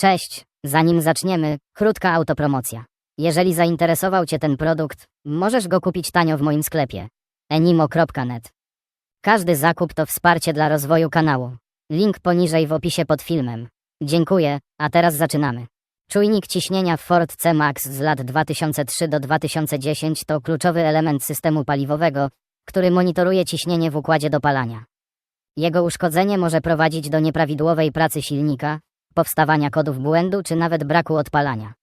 Cześć, zanim zaczniemy, krótka autopromocja. Jeżeli zainteresował Cię ten produkt, możesz go kupić tanio w moim sklepie enimo.net. Każdy zakup to wsparcie dla rozwoju kanału. Link poniżej w opisie pod filmem. Dziękuję, a teraz zaczynamy. Czujnik ciśnienia w Ford C Max z lat 2003 do 2010 to kluczowy element systemu paliwowego, który monitoruje ciśnienie w układzie dopalania. Jego uszkodzenie może prowadzić do nieprawidłowej pracy silnika, powstawania kodów błędu czy nawet braku odpalania.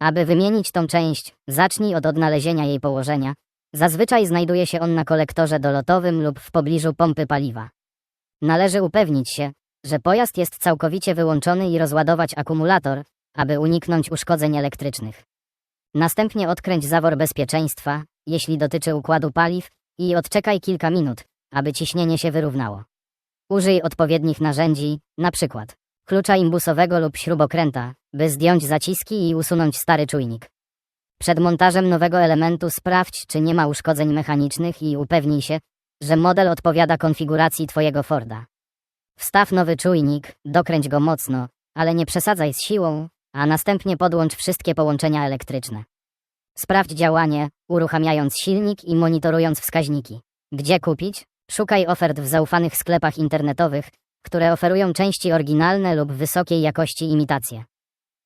Aby wymienić tą część, zacznij od odnalezienia jej położenia. Zazwyczaj znajduje się on na kolektorze dolotowym lub w pobliżu pompy paliwa. Należy upewnić się, że pojazd jest całkowicie wyłączony i rozładować akumulator, aby uniknąć uszkodzeń elektrycznych. Następnie odkręć zawór bezpieczeństwa, jeśli dotyczy układu paliw, i odczekaj kilka minut, aby ciśnienie się wyrównało. Użyj odpowiednich narzędzi, np. klucza imbusowego lub śrubokręta, by zdjąć zaciski i usunąć stary czujnik. Przed montażem nowego elementu sprawdź, czy nie ma uszkodzeń mechanicznych i upewnij się, że model odpowiada konfiguracji Twojego Forda. Wstaw nowy czujnik, dokręć go mocno, ale nie przesadzaj z siłą, a następnie podłącz wszystkie połączenia elektryczne. Sprawdź działanie, uruchamiając silnik i monitorując wskaźniki. Gdzie kupić? Szukaj ofert w zaufanych sklepach internetowych, które oferują części oryginalne lub wysokiej jakości imitacje.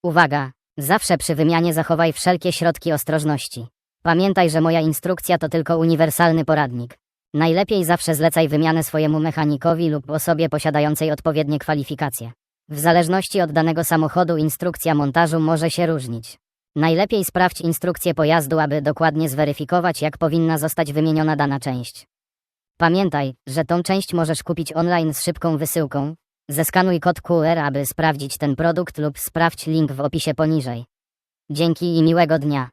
Uwaga! Zawsze przy wymianie zachowaj wszelkie środki ostrożności. Pamiętaj, że moja instrukcja to tylko uniwersalny poradnik. Najlepiej zawsze zlecaj wymianę swojemu mechanikowi lub osobie posiadającej odpowiednie kwalifikacje. W zależności od danego samochodu instrukcja montażu może się różnić. Najlepiej sprawdź instrukcję pojazdu, aby dokładnie zweryfikować, jak powinna zostać wymieniona dana część. Pamiętaj, że tą część możesz kupić online z szybką wysyłką. Zeskanuj kod QR, aby sprawdzić ten produkt lub sprawdź link w opisie poniżej. Dzięki i miłego dnia.